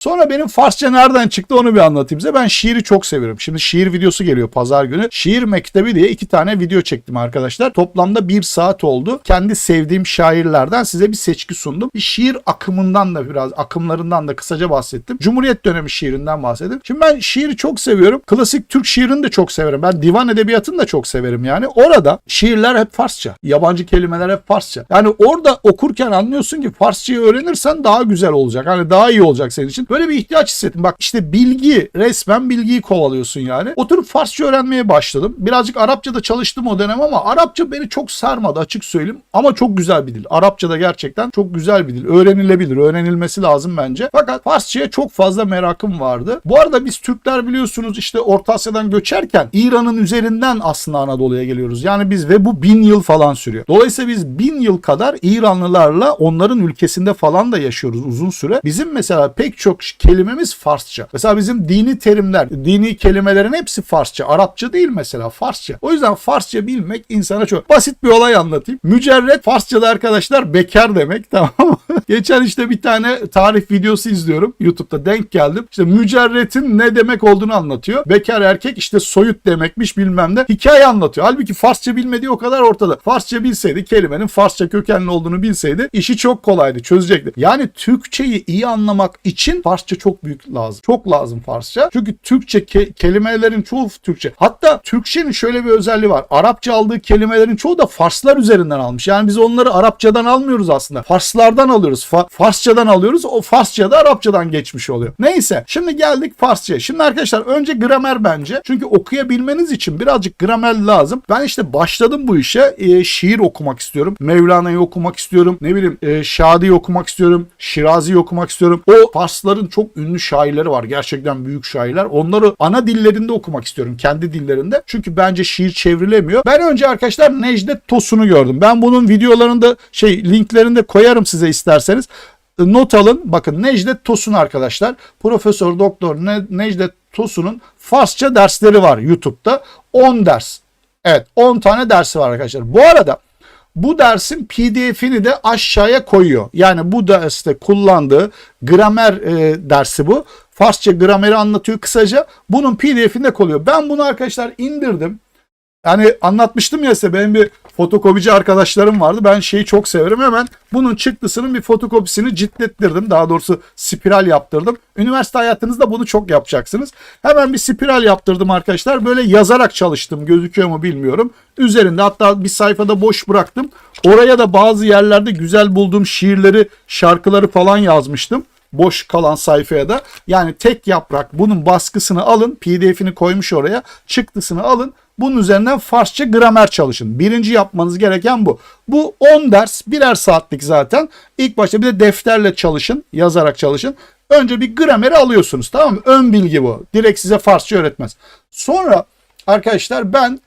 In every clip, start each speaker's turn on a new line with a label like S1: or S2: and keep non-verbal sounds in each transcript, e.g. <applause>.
S1: Sonra benim Farsça nereden çıktı onu bir anlatayım size. Ben şiiri çok severim. Şimdi şiir videosu geliyor pazar günü. Şiir Mektebi diye iki tane video çektim arkadaşlar. Toplamda bir saat oldu. Kendi sevdiğim şairlerden size bir seçki sundum. Bir şiir akımından da biraz akımlarından da kısaca bahsettim. Cumhuriyet dönemi şiirinden bahsettim. Şimdi ben şiiri çok seviyorum. Klasik Türk şiirini de çok severim. Ben divan edebiyatını da çok severim yani. Orada şiirler hep Farsça. Yabancı kelimeler hep Farsça. Yani orada okurken anlıyorsun ki Farsçayı öğrenirsen daha güzel olacak. Hani daha iyi olacak senin için. Böyle bir ihtiyaç hissettim. Bak işte bilgi, resmen bilgiyi kovalıyorsun yani. Oturup Farsça öğrenmeye başladım. Birazcık Arapça da çalıştım o dönem ama Arapça beni çok sarmadı açık söyleyeyim. Ama çok güzel bir dil. Arapça da gerçekten çok güzel bir dil. Öğrenilebilir. Öğrenilmesi lazım bence. Fakat Farsçaya çok fazla merakım vardı. Bu arada biz Türkler biliyorsunuz işte Orta Asya'dan göçerken İran'ın üzerinden aslında Anadolu'ya geliyoruz. Yani biz ve bu bin yıl falan sürüyor. Dolayısıyla biz bin yıl kadar İranlılarla onların ülkesinde falan da yaşıyoruz uzun süre. Bizim mesela pek çok kelimemiz Farsça. Mesela bizim dini terimler, dini kelimelerin hepsi Farsça. Arapça değil mesela Farsça. O yüzden Farsça bilmek insana çok basit bir olay anlatayım. Mücerret Farsçada arkadaşlar bekar demek <laughs> tamam mı? Geçen işte bir tane tarih videosu izliyorum. YouTube'da denk geldim. İşte mücerretin ne demek olduğunu anlatıyor. Bekar erkek işte soyut demekmiş bilmem ne. Hikaye anlatıyor. Halbuki Farsça bilmediği o kadar ortada. Farsça bilseydi kelimenin Farsça kökenli olduğunu bilseydi işi çok kolaydı çözecekti. Yani Türkçeyi iyi anlamak için Farsça çok büyük lazım. Çok lazım Farsça. Çünkü Türkçe ke- kelimelerin çoğu Türkçe. Hatta Türkçenin şöyle bir özelliği var. Arapça aldığı kelimelerin çoğu da Farslar üzerinden almış. Yani biz onları Arapçadan almıyoruz aslında. Farslardan alıyoruz. Fa- Farsçadan alıyoruz. O Farsça da Arapçadan geçmiş oluyor. Neyse şimdi geldik Farsçaya. Şimdi arkadaşlar önce gramer bence. Çünkü okuyabilmeniz için birazcık gramer lazım. Ben işte başladım bu işe. Ee, şiir okumak istiyorum. Mevlana'yı okumak istiyorum. Ne bileyim e, Şadi'yi okumak istiyorum. Şirazi'yi okumak istiyorum. O Farsların çok ünlü şairleri var. Gerçekten büyük şairler. Onları ana dillerinde okumak istiyorum. Kendi dillerinde. Çünkü bence şiir çevrilemiyor. Ben önce arkadaşlar Necdet Tosun'u gördüm. Ben bunun videolarında şey linklerinde koyarım size isterseniz not alın. Bakın Necdet Tosun arkadaşlar. Profesör Doktor Ne- Necdet Tosun'un Farsça dersleri var YouTube'da. 10 ders. Evet 10 tane dersi var arkadaşlar. Bu arada bu dersin PDF'ini de aşağıya koyuyor. Yani bu derste kullandığı gramer e, dersi bu. Farsça grameri anlatıyor kısaca. Bunun PDF'ini de koyuyor. Ben bunu arkadaşlar indirdim. Yani anlatmıştım ya size benim bir fotokopici arkadaşlarım vardı. Ben şeyi çok severim. Hemen bunun çıktısının bir fotokopisini ciltlettirdim. Daha doğrusu spiral yaptırdım. Üniversite hayatınızda bunu çok yapacaksınız. Hemen bir spiral yaptırdım arkadaşlar. Böyle yazarak çalıştım. Gözüküyor mu bilmiyorum. Üzerinde hatta bir sayfada boş bıraktım. Oraya da bazı yerlerde güzel bulduğum şiirleri, şarkıları falan yazmıştım boş kalan sayfaya da yani tek yaprak bunun baskısını alın pdf'ini koymuş oraya çıktısını alın bunun üzerinden Farsça gramer çalışın. Birinci yapmanız gereken bu. Bu 10 ders birer saatlik zaten. İlk başta bir de defterle çalışın yazarak çalışın. Önce bir grameri alıyorsunuz tamam mı? Ön bilgi bu. Direkt size Farsça öğretmez. Sonra arkadaşlar ben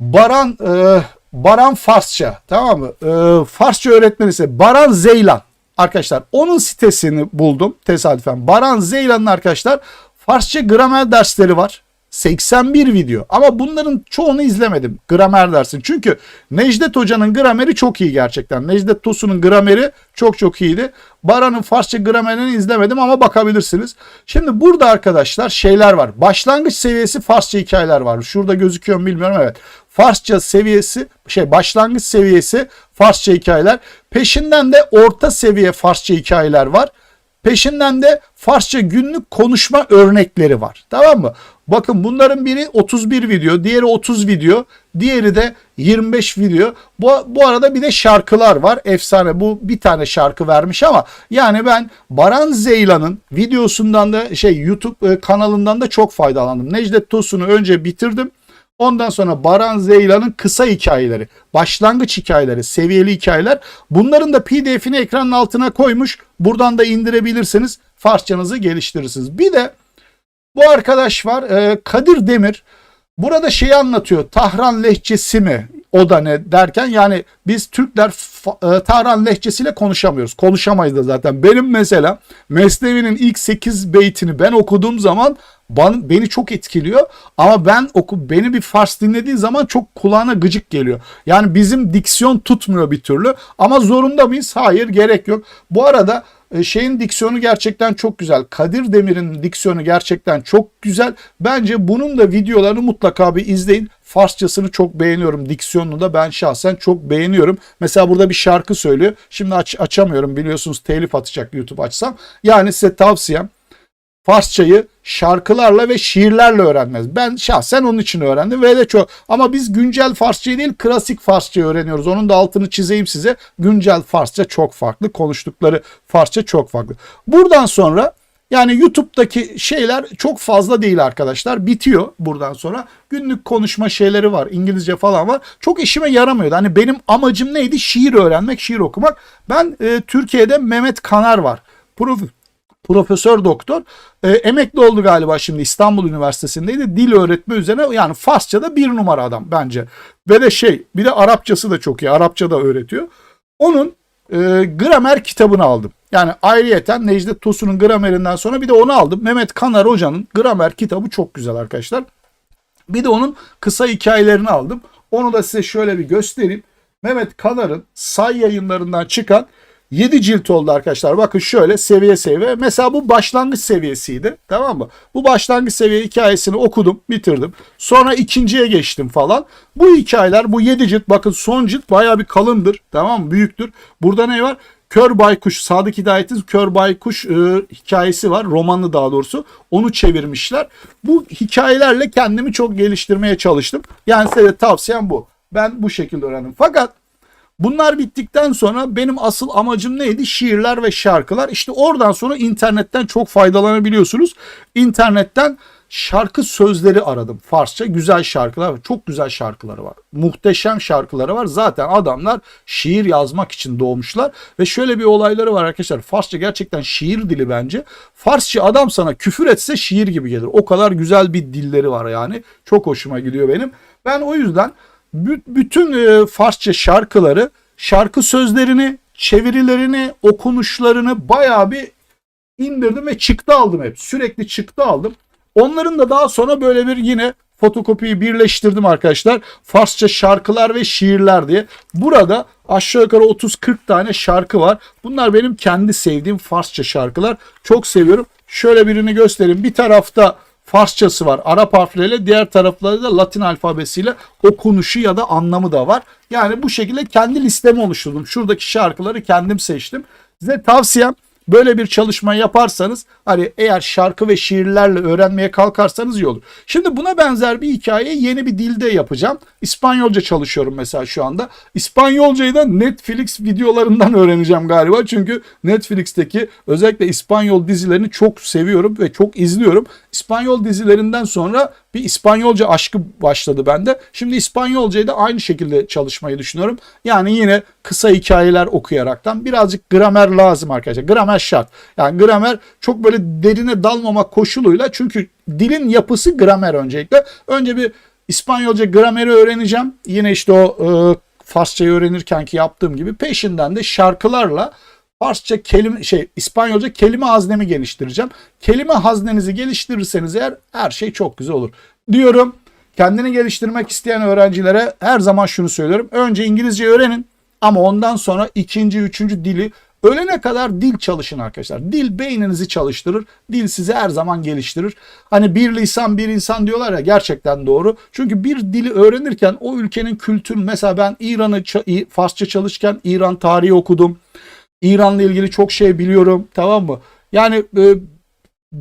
S1: Baran e, Baran Farsça tamam mı? E, Farsça öğretmeni ise Baran Zeylan. Arkadaşlar onun sitesini buldum tesadüfen. Baran Zeylan'ın arkadaşlar Farsça gramer dersleri var. 81 video ama bunların çoğunu izlemedim gramer dersin. Çünkü Necdet Hoca'nın grameri çok iyi gerçekten. Necdet Tosun'un grameri çok çok iyiydi. Baran'ın Farsça gramerini izlemedim ama bakabilirsiniz. Şimdi burada arkadaşlar şeyler var. Başlangıç seviyesi Farsça hikayeler var. Şurada gözüküyor mu bilmiyorum evet. Farsça seviyesi şey başlangıç seviyesi Farsça hikayeler. Peşinden de orta seviye Farsça hikayeler var. Peşinden de Farsça günlük konuşma örnekleri var. Tamam mı? Bakın bunların biri 31 video, diğeri 30 video, diğeri de 25 video. Bu, bu arada bir de şarkılar var. Efsane bu bir tane şarkı vermiş ama yani ben Baran Zeylan'ın videosundan da şey YouTube e, kanalından da çok faydalandım. Necdet Tosun'u önce bitirdim. Ondan sonra Baran Zeylan'ın kısa hikayeleri, başlangıç hikayeleri, seviyeli hikayeler. Bunların da PDF'ini ekranın altına koymuş. Buradan da indirebilirsiniz. Farsçanızı geliştirirsiniz. Bir de bu arkadaş var e, Kadir Demir. Burada şeyi anlatıyor. Tahran lehçesi mi? O da ne derken yani biz Türkler Tahran lehçesiyle konuşamıyoruz. Konuşamayız da zaten. Benim mesela Mesnevi'nin ilk 8 beytini ben okuduğum zaman ban- beni çok etkiliyor ama ben oku beni bir Fars dinlediği zaman çok kulağına gıcık geliyor. Yani bizim diksiyon tutmuyor bir türlü ama zorunda mıyız? Hayır gerek yok. Bu arada e, şeyin diksiyonu gerçekten çok güzel. Kadir Demir'in diksiyonu gerçekten çok güzel. Bence bunun da videolarını mutlaka bir izleyin. Farsçasını çok beğeniyorum. Diksiyonunu da ben şahsen çok beğeniyorum. Mesela burada bir şarkı söylüyor. Şimdi aç, açamıyorum biliyorsunuz telif atacak YouTube açsam. Yani size tavsiyem Farsçayı şarkılarla ve şiirlerle öğrenmez. Ben şahsen onun için öğrendim ve de çok. Ama biz güncel Farsçayı değil klasik Farsçayı öğreniyoruz. Onun da altını çizeyim size. Güncel Farsça çok farklı. Konuştukları Farsça çok farklı. Buradan sonra yani YouTube'daki şeyler çok fazla değil arkadaşlar. Bitiyor buradan sonra. Günlük konuşma şeyleri var. İngilizce falan var. Çok işime yaramıyordu. Hani benim amacım neydi? Şiir öğrenmek, şiir okumak. Ben e, Türkiye'de Mehmet Kanar var. Prof profesör doktor e, emekli oldu galiba şimdi İstanbul Üniversitesi'ndeydi. Dil öğretme üzerine yani Farsça'da bir numara adam bence. Ve de şey bir de Arapçası da çok iyi. Arapça da öğretiyor. Onun e, gramer kitabını aldım. Yani ayrıyeten Necdet Tosun'un gramerinden sonra bir de onu aldım. Mehmet Kanar Hoca'nın gramer kitabı çok güzel arkadaşlar. Bir de onun kısa hikayelerini aldım. Onu da size şöyle bir göstereyim. Mehmet Kanar'ın say yayınlarından çıkan 7 cilt oldu arkadaşlar. Bakın şöyle seviye seviye. Mesela bu başlangıç seviyesiydi. Tamam mı? Bu başlangıç seviye hikayesini okudum, bitirdim. Sonra ikinciye geçtim falan. Bu hikayeler bu 7 cilt bakın son cilt baya bir kalındır. Tamam mı? Büyüktür. Burada ne var? Kör Baykuş, Sadık Hidayet'in Kör Baykuş e, hikayesi var. Romanı daha doğrusu. Onu çevirmişler. Bu hikayelerle kendimi çok geliştirmeye çalıştım. Yani size tavsiyem bu. Ben bu şekilde öğrendim. Fakat Bunlar bittikten sonra benim asıl amacım neydi? Şiirler ve şarkılar. İşte oradan sonra internetten çok faydalanabiliyorsunuz. İnternetten şarkı sözleri aradım. Farsça güzel şarkılar var. Çok güzel şarkıları var. Muhteşem şarkıları var. Zaten adamlar şiir yazmak için doğmuşlar. Ve şöyle bir olayları var arkadaşlar. Farsça gerçekten şiir dili bence. Farsça adam sana küfür etse şiir gibi gelir. O kadar güzel bir dilleri var yani. Çok hoşuma gidiyor benim. Ben o yüzden bütün e, Farsça şarkıları, şarkı sözlerini, çevirilerini, okunuşlarını bayağı bir indirdim ve çıktı aldım hep. Sürekli çıktı aldım. Onların da daha sonra böyle bir yine fotokopiyi birleştirdim arkadaşlar. Farsça şarkılar ve şiirler diye. Burada aşağı yukarı 30-40 tane şarkı var. Bunlar benim kendi sevdiğim Farsça şarkılar. Çok seviyorum. Şöyle birini göstereyim. Bir tarafta Farsçası var Arap harfleriyle diğer taraflarda da Latin alfabesiyle okunuşu ya da anlamı da var. Yani bu şekilde kendi listemi oluşturdum. Şuradaki şarkıları kendim seçtim. Size tavsiyem Böyle bir çalışma yaparsanız hani eğer şarkı ve şiirlerle öğrenmeye kalkarsanız iyi olur. Şimdi buna benzer bir hikaye yeni bir dilde yapacağım. İspanyolca çalışıyorum mesela şu anda. İspanyolcayı da Netflix videolarından <laughs> öğreneceğim galiba. Çünkü Netflix'teki özellikle İspanyol dizilerini çok seviyorum ve çok izliyorum. İspanyol dizilerinden sonra bir İspanyolca aşkı başladı bende. Şimdi İspanyolcayı da aynı şekilde çalışmayı düşünüyorum. Yani yine kısa hikayeler okuyaraktan birazcık gramer lazım arkadaşlar. Gramer şart. Yani gramer çok böyle derine dalmamak koşuluyla çünkü dilin yapısı gramer öncelikle. Önce bir İspanyolca grameri öğreneceğim. Yine işte o e, Farsçayı öğrenirken ki yaptığım gibi peşinden de şarkılarla Farsça kelime şey İspanyolca kelime haznemi geliştireceğim. Kelime haznenizi geliştirirseniz eğer her şey çok güzel olur. Diyorum kendini geliştirmek isteyen öğrencilere her zaman şunu söylüyorum. Önce İngilizce öğrenin ama ondan sonra ikinci, üçüncü dili Ölene kadar dil çalışın arkadaşlar. Dil beyninizi çalıştırır. Dil sizi her zaman geliştirir. Hani bir lisan bir insan diyorlar ya gerçekten doğru. Çünkü bir dili öğrenirken o ülkenin kültürü mesela ben İran'ı Farsça çalışırken İran tarihi okudum. İran'la ilgili çok şey biliyorum tamam mı? Yani e,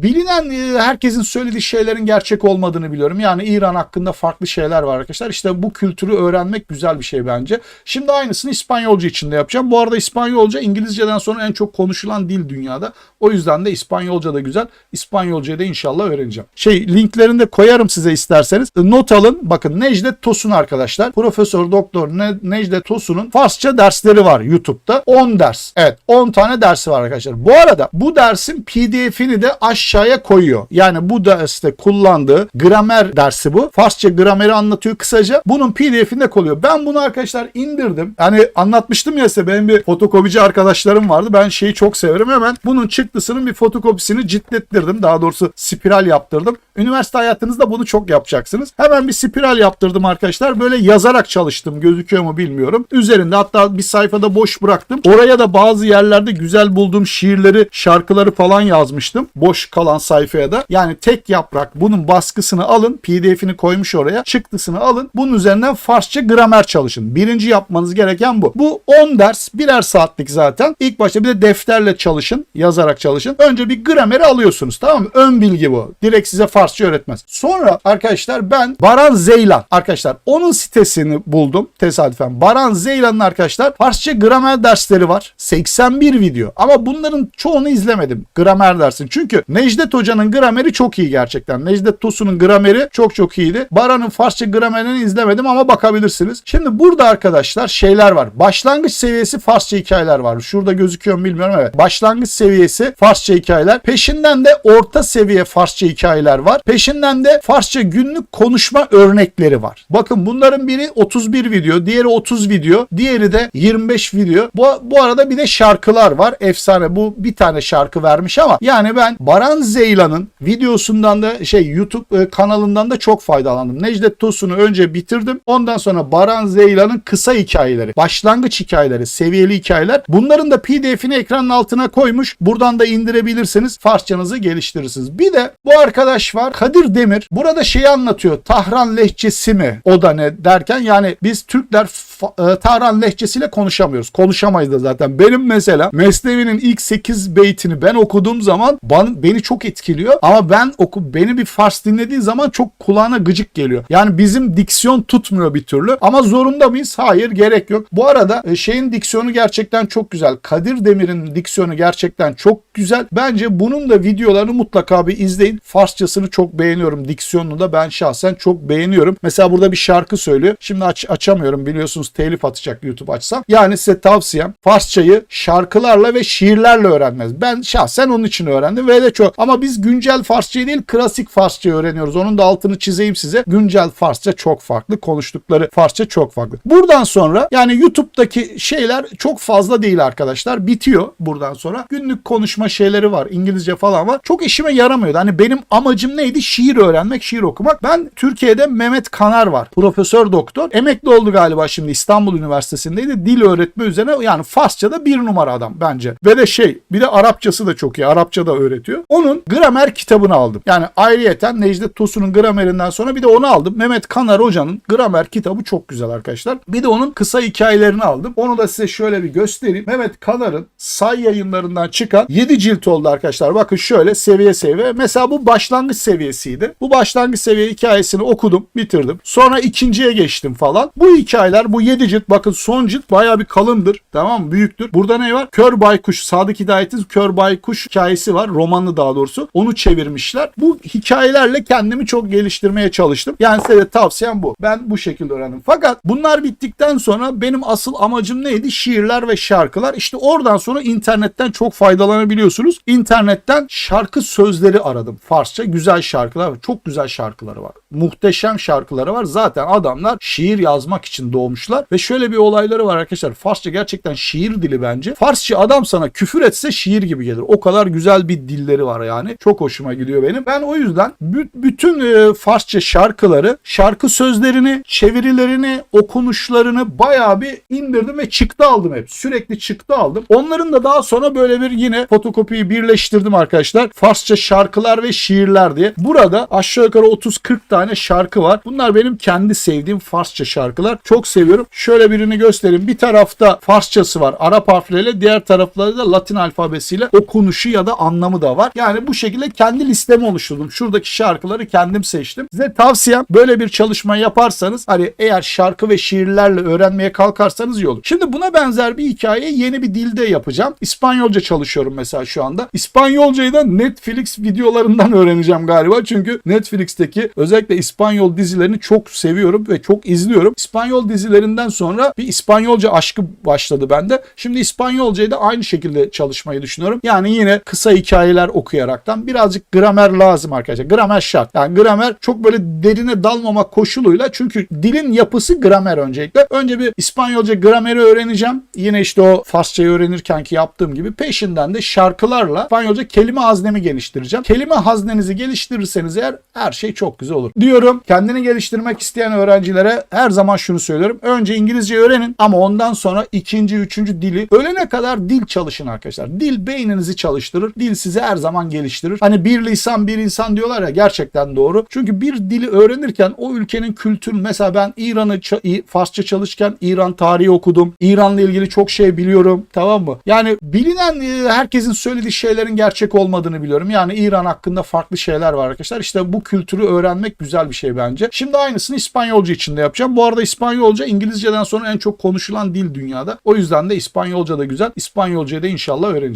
S1: bilinen e, herkesin söylediği şeylerin gerçek olmadığını biliyorum. Yani İran hakkında farklı şeyler var arkadaşlar. İşte bu kültürü öğrenmek güzel bir şey bence. Şimdi aynısını İspanyolca için de yapacağım. Bu arada İspanyolca İngilizceden sonra en çok konuşulan dil dünyada. O yüzden de İspanyolca da güzel. İspanyolcayı da inşallah öğreneceğim. Şey linklerini de koyarım size isterseniz. Not alın. Bakın Necdet Tosun arkadaşlar. Profesör Doktor ne Necdet Tosun'un Farsça dersleri var YouTube'da. 10 ders. Evet 10 tane dersi var arkadaşlar. Bu arada bu dersin PDF'ini de aşağı aşağıya koyuyor. Yani bu derste kullandığı gramer dersi bu. Farsça grameri anlatıyor kısaca. Bunun pdf'inde koyuyor. Ben bunu arkadaşlar indirdim. Hani anlatmıştım ya size benim bir fotokopici arkadaşlarım vardı. Ben şeyi çok severim. Hemen bunun çıktısının bir fotokopisini ciltlettirdim. Daha doğrusu spiral yaptırdım. Üniversite hayatınızda bunu çok yapacaksınız. Hemen bir spiral yaptırdım arkadaşlar. Böyle yazarak çalıştım. Gözüküyor mu bilmiyorum. Üzerinde hatta bir sayfada boş bıraktım. Oraya da bazı yerlerde güzel bulduğum şiirleri, şarkıları falan yazmıştım. Boş kalan sayfaya da. Yani tek yaprak bunun baskısını alın. PDF'ini koymuş oraya. Çıktısını alın. Bunun üzerinden Farsça gramer çalışın. Birinci yapmanız gereken bu. Bu 10 ders birer saatlik zaten. İlk başta bir de defterle çalışın. Yazarak çalışın. Önce bir grameri alıyorsunuz tamam mı? Ön bilgi bu. Direkt size Farsça öğretmez. Sonra arkadaşlar ben Baran Zeylan arkadaşlar onun sitesini buldum tesadüfen. Baran Zeylan'ın arkadaşlar Farsça gramer dersleri var. 81 video. Ama bunların çoğunu izlemedim. Gramer dersini. Çünkü Necdet Hoca'nın grameri çok iyi gerçekten. Necdet Tosun'un grameri çok çok iyiydi. Baran'ın Farsça gramerini izlemedim ama bakabilirsiniz. Şimdi burada arkadaşlar şeyler var. Başlangıç seviyesi Farsça hikayeler var. Şurada gözüküyor mu bilmiyorum evet. Başlangıç seviyesi Farsça hikayeler. Peşinden de orta seviye Farsça hikayeler var. Peşinden de Farsça günlük konuşma örnekleri var. Bakın bunların biri 31 video, diğeri 30 video, diğeri de 25 video. Bu, bu arada bir de şarkılar var. Efsane. Bu bir tane şarkı vermiş ama yani ben Baran Zeylan'ın videosundan da şey YouTube e, kanalından da çok faydalandım. Necdet Tosun'u önce bitirdim. Ondan sonra Baran Zeylan'ın kısa hikayeleri, başlangıç hikayeleri, seviyeli hikayeler. Bunların da PDF'ini ekranın altına koymuş. Buradan da indirebilirsiniz. Farsçanızı geliştirirsiniz. Bir de bu arkadaş var. Kadir Demir. Burada şeyi anlatıyor. Tahran lehçesi mi? O da ne derken yani biz Türkler e, Tahran lehçesiyle konuşamıyoruz. Konuşamayız da zaten. Benim mesela Mesnevi'nin ilk 8 beytini ben okuduğum zaman ban- beni çok etkiliyor. Ama ben oku beni bir Fars dinlediği zaman çok kulağına gıcık geliyor. Yani bizim diksiyon tutmuyor bir türlü. Ama zorunda mıyız? Hayır gerek yok. Bu arada e, şeyin diksiyonu gerçekten çok güzel. Kadir Demir'in diksiyonu gerçekten çok güzel. Bence bunun da videolarını mutlaka bir izleyin. Farsçasını çok beğeniyorum. Diksiyonunu da ben şahsen çok beğeniyorum. Mesela burada bir şarkı söylüyor. Şimdi aç, açamıyorum biliyorsunuz telif atacak YouTube açsam. Yani size tavsiyem Farsçayı şarkılarla ve şiirlerle öğrenmez. Ben şahsen onun için öğrendim ve de çok. Ama biz güncel Farsçayı değil klasik Farsçayı öğreniyoruz. Onun da altını çizeyim size. Güncel Farsça çok farklı. Konuştukları Farsça çok farklı. Buradan sonra yani YouTube'daki şeyler çok fazla değil arkadaşlar. Bitiyor buradan sonra. Günlük konuşma şeyleri var. İngilizce falan var. Çok işime yaramıyordu. Hani benim amacım neydi? Şiir öğrenmek, şiir okumak. Ben Türkiye'de Mehmet Kanar var. Profesör doktor. Emekli oldu galiba şimdi İstanbul Üniversitesi'ndeydi. Dil öğretme üzerine yani Farsça'da bir numara adam bence. Ve de şey bir de Arapçası da çok iyi. Arapça da öğretiyor. Onun gramer kitabını aldım. Yani ayrıyeten Necdet Tosun'un gramerinden sonra bir de onu aldım. Mehmet Kanar Hoca'nın gramer kitabı çok güzel arkadaşlar. Bir de onun kısa hikayelerini aldım. Onu da size şöyle bir göstereyim. Mehmet Kanar'ın say yayınlarından çıkan 7 cilt oldu arkadaşlar. Bakın şöyle seviye seviye. Mesela bu başlangıç seviyesiydi. Bu başlangıç seviye hikayesini okudum, bitirdim. Sonra ikinciye geçtim falan. Bu hikayeler bu 7 cilt bakın son cilt bayağı bir kalındır. Tamam mı? Büyüktür. Burada ne var? Kör Baykuş. Sadık Hidayet'in Kör Baykuş hikayesi var. Romanlı daha doğrusu. Onu çevirmişler. Bu hikayelerle kendimi çok geliştirmeye çalıştım. Yani size de tavsiyem bu. Ben bu şekilde öğrendim. Fakat bunlar bittikten sonra benim asıl amacım neydi? Şiirler ve şarkılar. İşte oradan sonra internetten çok faydalanabiliyorsunuz. İnternetten şarkı sözleri aradım. Farsça güzel şarkılar. Çok güzel şarkıları var. Muhteşem şarkıları var. Zaten adamlar şiir yazmak için doğmuşlar. Ve şöyle bir olayları var arkadaşlar. Farsça gerçekten şiir dili bence. Farsça adam sana küfür etse şiir gibi gelir. O kadar güzel bir dilleri var yani. Çok hoşuma gidiyor benim. Ben o yüzden bü- bütün e, Farsça şarkıları, şarkı sözlerini, çevirilerini, okunuşlarını bayağı bir indirdim ve çıktı aldım hep. Sürekli çıktı aldım. Onların da daha sonra böyle bir yine fotokopiyi birleştirdim arkadaşlar. Farsça şarkılar ve şiirler diye. Burada aşağı yukarı 30-40 tane şarkı var. Bunlar benim kendi sevdiğim Farsça şarkılar. Çok seviyorum. Şöyle birini göstereyim. Bir tarafta Farsçası var. Arap harfleriyle diğer taraflarda da Latin alfabesiyle okunuşu ya da anlamı da var. Yani bu şekilde kendi listemi oluşturdum. Şuradaki şarkıları kendim seçtim. Size tavsiyem böyle bir çalışma yaparsanız hani eğer şarkı ve şiirlerle öğrenmeye kalkarsanız iyi olur. Şimdi buna benzer bir hikaye yeni bir dilde yapacağım. İspanyolca çalışıyorum mesela şu anda. İspanyolcayı da Netflix videolarından öğreneceğim galiba. Çünkü Netflix'teki özellikle İspanyol dizilerini çok seviyorum ve çok izliyorum. İspanyol dizilerinden sonra bir İspanyolca aşkı başladı bende. Şimdi İspanyolcayı da aynı şekilde çalışmayı düşünüyorum. Yani yine kısa hikayeler okuyaraktan birazcık gramer lazım arkadaşlar. Gramer şart. Yani gramer çok böyle derine dalmamak koşuluyla çünkü dilin yapısı gramer öncelikle. Önce bir İspanyolca grameri öğreneceğim. Yine işte o Farsçayı öğrenirken ki yaptığım gibi peşinden de şarkılarla İspanyolca kelime haznemi geliştireceğim. Kelime haznenizi geliştirirseniz eğer her şey çok güzel olur. Diyorum kendini geliştirmek isteyen öğrencilere her zaman şunu söylüyorum. Önce İngilizce öğrenin ama ondan sonra ikinci, üçüncü dili ölene kadar dil çalışın arkadaşlar. Dil beyninizi çalıştırır. Dil sizi her zaman geliştirir. Hani bir lisan bir insan diyorlar ya gerçekten doğru. Çünkü bir dili öğrenirken o ülkenin kültürü mesela ben İran'ı Farsça çalışırken İran tarihi okudum. İran'la ilgili çok şey biliyorum. Tamam mı? Yani bilinen e, herkesin söylediği şeylerin gerçek olmadığını biliyorum. Yani İran hakkında farklı şeyler var arkadaşlar. İşte bu kültürü öğrenmek güzel bir şey bence. Şimdi aynısını İspanyolca için de yapacağım. Bu arada İspanyolca İngilizceden sonra en çok konuşulan dil dünyada. O yüzden de İspanyolca da güzel. İspanyolcayı da inşallah öğreneceğim.